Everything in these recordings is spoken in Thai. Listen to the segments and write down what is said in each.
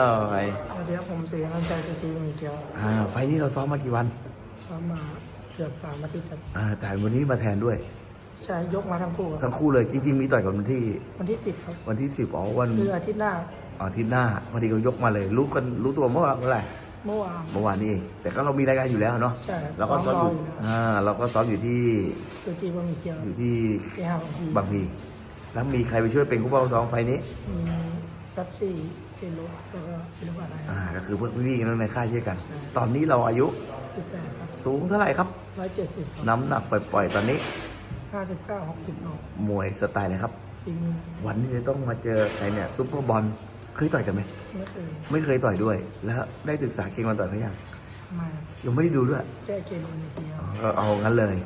เออไอสวัสดีครับผมเสียงอันใจสกีมีเกียวอ่า ไฟล์นี้เราซ้อมมากี่วันซ้อมมาเกือบสามอาทิตย์ครับอ่าแต่วันนี้มาแทนด้วย ใช่ยกมาทั้งคู่ครับทั้งคู่เลยจริง ๆ มีต่อยกันวันที่ วันที่สิบครับ วันที่สิบอ๋อวันคืออาทิตย์หน้าอาทิตย์หน้าพอดีเขายกมาเลยรู้กันรู้ตัวเมื่อวานเมื่อไหร่เมื่อวานเมื่อวานนี้เองแต่ก็เรามีรายการอยู่แล้วเนาะใช่ครับเราก็ซ้อมอยู่ซ้อมรออยู่นะอ่าเราก็ซ้อมอยู่ที่สกีบะหมี่เกียวอยู่ที่ที่ห้าของพี่บางพีแล้วมีใครไปช่วยเป็นคู่เป้าซ้อมไฟล์นี้มีแป๊บซี่ เทโลแล้วก็ศิลปะไทยอ่าก็คือเพื่อนพี่ๆกันในค่ายเช่นกัน ตอนนี้เราอายุ สิบแปดครับสูงเท่าไหร่ครับ ร้อยเจ็ดสิบครับน้ำหนักปล่อยๆตอนนี้ ห้าสิบเก้าหกสิบโลมวยสไตล์เลยครับ ฝีมือวันนี้จะต้องมาเจอใครเนี่ยซุปเปอร์บอลเคยต่อยกันไหมไม่เคยไม่เคยต่อยด้วย แล้วได้ศึกษาเก่งมาต่อยเขายังมาครับยังไม่ได้ดูด้วยแก้เกมบนเวทีคอ๋รัอบก็เอางั้นเลย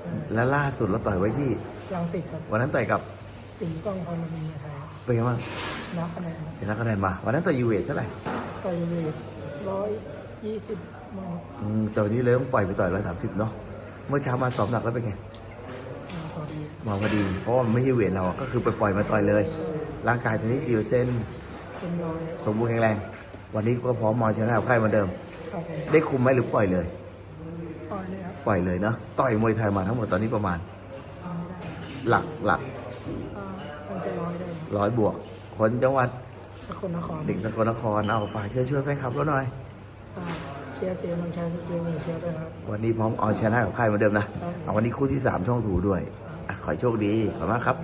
ใช่แล้วล่าสุดเราต่อยไว้ที่ รังสิตครับวันนั้นต่อยกับสิงห์กล้องพรมีไทยครับเป็นไงบ้าง นับคะแนนครับชนะคะแนนมา วันนั้นต่อยยูเวทเท่าไหร่ต่อยเวทร้อยยี่สิบมงอืมแต่วันนี้เริ่มปล่อยไปต่อยร้อยสามสิบเนาะเมื่อเช้ามาซ้อมหนักแล้วเป็นไงมาพอดีมาพอดีเพราะว่ามันไม่ใช่เวทเราอะก็คือไปปล่อยมาต่อยเลย ร่างกายตอนนี้กี่เปอร์เซ็นต์เป็นร้อยสมบูรณ์แข็งแรง วันนี้ก็พร้อมมาชนะกับค่ายเหมือนเดิม ครับผมได้คุมไหมหรือปล่อยเลย ต่อยเลยครับปล่อยเลยเนาะต่อยมวยไทยมาทั้งหมดตอนนี้ประมาณ ทำไม่ได้หลักหลักอ่ามันจะร้อยได้ครับร้อยบวก คนจังหวัดสกลนครเด็กนครนครเอาฝากเชิญช่วยแฟนคลับเราหน่อยอ่าเชียร์เสียมังชายสกิลมีเชียร์ด้วยครับ วันนี้พร้อมเอาชนะกับค่ายเหมือนเดิมนะเอาวันนี้คู่ที่3ช่องถูด้วยอะขอให้โชคดีขอบคุณมากครับ